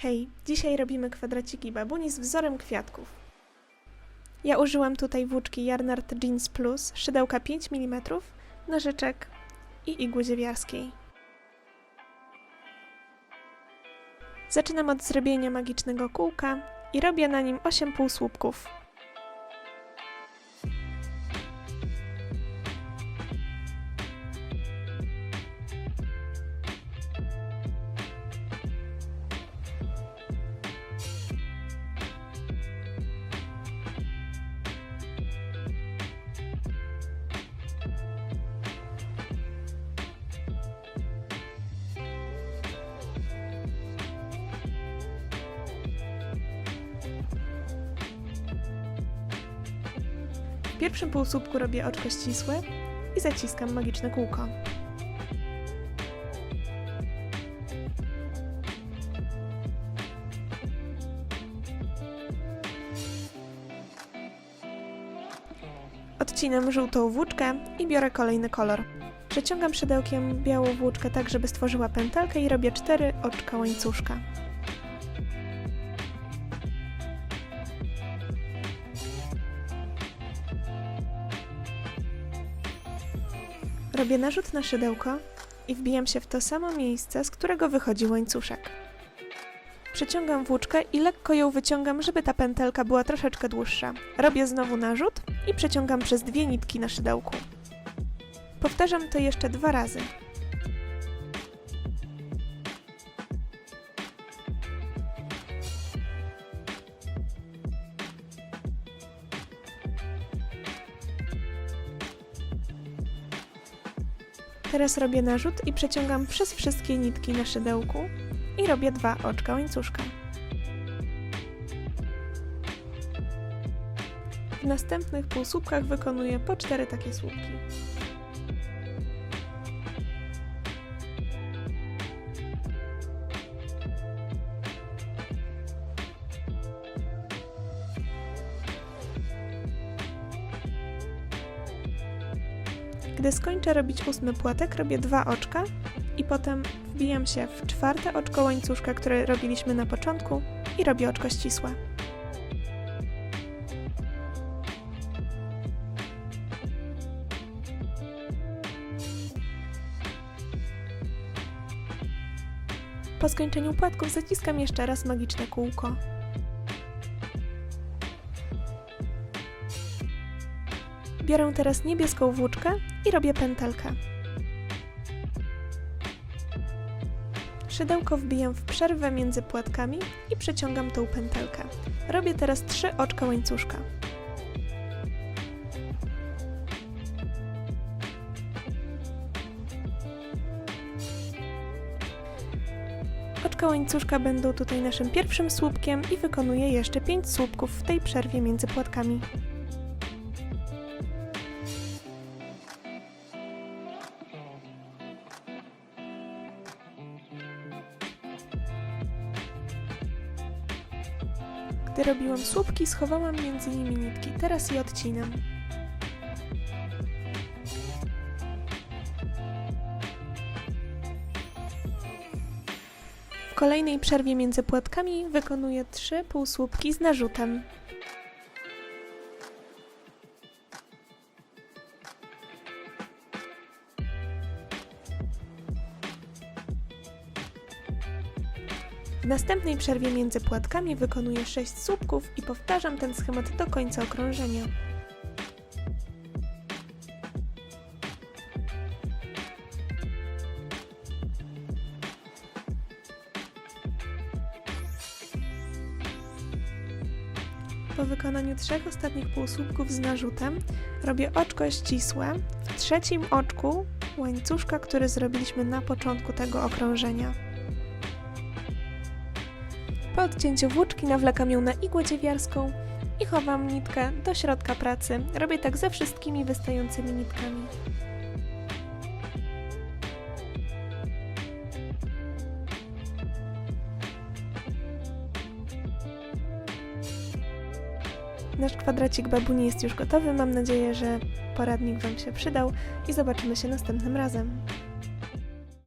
Hej, dzisiaj robimy kwadraciki babuni z wzorem kwiatków. Ja użyłam tutaj włóczki Yarnard Jeans Plus, szydełka 5 mm, nożyczek i igły ziewiarskiej. Zaczynam od zrobienia magicznego kółka i robię na nim 8 półsłupków. W pierwszym półsłupku robię oczko ścisłe i zaciskam magiczne kółko. Odcinam żółtą włóczkę i biorę kolejny kolor. Przeciągam szydełkiem białą włóczkę tak, żeby stworzyła pętelkę i robię cztery oczka łańcuszka. Robię narzut na szydełko i wbijam się w to samo miejsce, z którego wychodzi łańcuszek. Przeciągam włóczkę i lekko ją wyciągam, żeby ta pętelka była troszeczkę dłuższa. Robię znowu narzut i przeciągam przez dwie nitki na szydełku. Powtarzam to jeszcze dwa razy. Teraz robię narzut i przeciągam przez wszystkie nitki na szydełku i robię dwa oczka łańcuszka. W następnych półsłupkach wykonuję po cztery takie słupki. Gdy skończę robić ósmy płatek, robię dwa oczka i potem wbijam się w czwarte oczko łańcuszka, które robiliśmy na początku i robię oczko ścisłe. Po skończeniu płatków zaciskam jeszcze raz magiczne kółko. Biorę teraz niebieską włóczkę i robię pętelkę. Szydełko wbijam w przerwę między płatkami i przeciągam tą pętelkę. Robię teraz trzy oczka łańcuszka. Oczka łańcuszka będą tutaj naszym pierwszym słupkiem i wykonuję jeszcze 5 słupków w tej przerwie między płatkami. Gdy robiłam słupki, schowałam między nimi nitki. Teraz je odcinam. W kolejnej przerwie między płatkami wykonuję trzy półsłupki z narzutem. Następnej przerwie między płatkami wykonuję 6 słupków i powtarzam ten schemat do końca okrążenia. Po wykonaniu trzech ostatnich półsłupków z narzutem robię oczko ścisłe w trzecim oczku łańcuszka, który zrobiliśmy na początku tego okrążenia. Po odcięciu włóczki nawlekam ją na igłę dziewiarską i chowam nitkę do środka pracy. Robię tak ze wszystkimi wystającymi nitkami. Nasz kwadracik babuni jest już gotowy. Mam nadzieję, że poradnik Wam się przydał i zobaczymy się następnym razem.